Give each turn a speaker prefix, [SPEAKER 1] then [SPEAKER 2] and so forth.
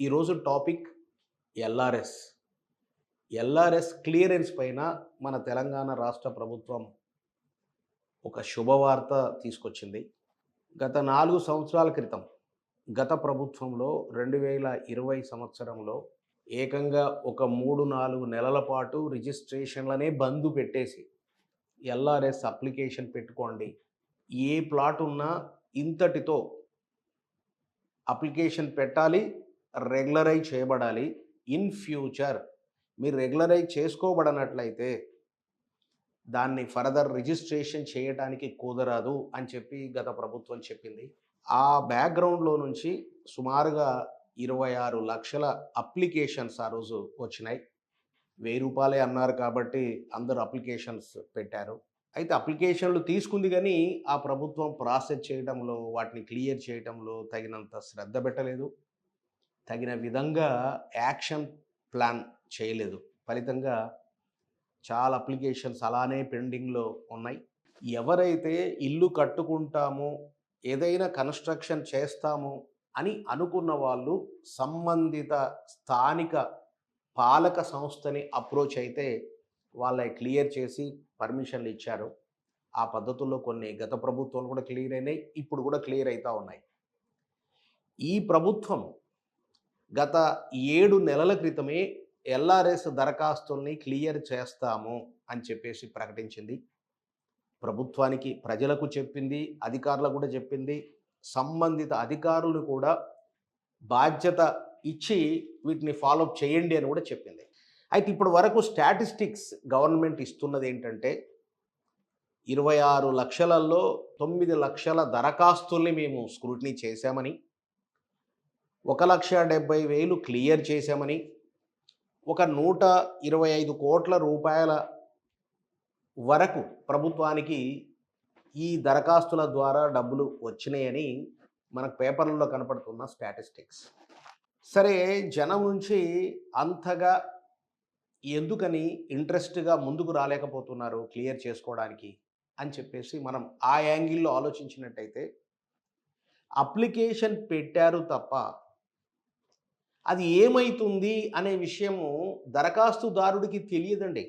[SPEAKER 1] ఈరోజు topic LRS. LRS clearance పైన మన తెలంగాణ రాష్ట్ర ప్రభుత్వం ఒక శుభవార్త తీసుకొచ్చింది. గత నాలుగు సంవత్సరాల క్రితం గత ప్రభుత్వంలో రెండు వేల ఇరవై సంవత్సరంలో ఏకంగా ఒక మూడు నాలుగు నెలల పాటు రిజిస్ట్రేషన్లనే బంద్ పెట్టేసి ఎల్ఆర్ఎస్ అప్లికేషన్ పెట్టుకోండి. ఏ ప్లాట్ ఉన్నా ఇంతటితో అప్లికేషన్ పెట్టాలి రెగ్యులరైజ్ చేయబడాలి. ఇన్ ఫ్యూచర్ మీరు రెగ్యులరైజ్ చేసుకోబడనట్లయితే దాన్ని ఫర్దర్ రిజిస్ట్రేషన్ చేయడానికి కుదరదు అని చెప్పి గత ప్రభుత్వం చెప్పింది. ఆ బ్యాక్గ్రౌండ్లో నుంచి సుమారుగా ఇరవై ఆరు లక్షల అప్లికేషన్స్ ఆ రోజు వచ్చినాయి. వెయ్యి రూపాయలే అన్నారు కాబట్టి అందరూ అప్లికేషన్స్ పెట్టారు. అయితే అప్లికేషన్లు తీసుకుంది కానీ ఆ ప్రభుత్వం ప్రాసెస్ చేయడంలో వాటిని క్లియర్ చేయడంలో తగినంత శ్రద్ధ పెట్టలేదు. తగిన విధంగా యాక్షన్ ప్లాన్ చేయలేదు. ఫలితంగా చాలా అప్లికేషన్స్ అలానే పెండింగ్లో ఉన్నాయి. ఎవరైతే ఇల్లు కట్టుకుంటామో ఏదైనా కన్స్ట్రక్షన్ చేస్తాము అని అనుకున్న వాళ్ళు సంబంధిత స్థానిక పాలక సంస్థని అప్రోచ్ అయితే వాళ్ళ క్లియర్ చేసి పర్మిషన్లు ఇచ్చారు. ఆ పద్ధతుల్లో కొన్ని గత ప్రభుత్వాలు కూడా క్లియర్ అయినాయి ఇప్పుడు కూడా క్లియర్ అవుతూ ఉన్నాయి. ఈ ప్రభుత్వం గత ఏడు నెలల క్రితమే ఎల్ఆర్ఎస్ దరఖాస్తుల్ని క్లియర్ చేస్తాము అని చెప్పేసి ప్రకటించింది. ప్రభుత్వానికి ప్రజలకు చెప్పింది అధికారులకు కూడా చెప్పింది. సంబంధిత అధికారులను కూడా బాధ్యత ఇచ్చి వీటిని ఫాలోఅప్ చేయండి అని కూడా చెప్పింది. అయితే ఇప్పటి వరకు స్టాటిస్టిక్స్ గవర్నమెంట్ ఇస్తున్నది ఏంటంటే ఇరవై ఆరు లక్షలలో తొమ్మిది లక్షల దరఖాస్తుల్ని మేము స్క్రూటినీ చేశామని ఒక లక్ష డెబ్బై వేలు క్లియర్ చేశామని ఒక నూట ఇరవై ఐదు కోట్ల రూపాయల వరకు ప్రభుత్వానికి ఈ దరఖాస్తుల ద్వారా డబ్బులు వచ్చినాయని మనకు పేపర్లలో కనపడుతున్న స్టాటిస్టిక్స్. సరే జనం నుంచి అంతగా ఎందుకని ఇంట్రెస్ట్గా ముందుకు రాలేకపోతున్నారు క్లియర్ చేసుకోవడానికి అని చెప్పేసి మనం ఆ యాంగిల్లో ఆలోచించినట్టయితే అప్లికేషన్ పెట్టారు తప్ప అది ఏమైతుంది అనే విషయము దరఖాస్తుదారుడికి తెలియదండి.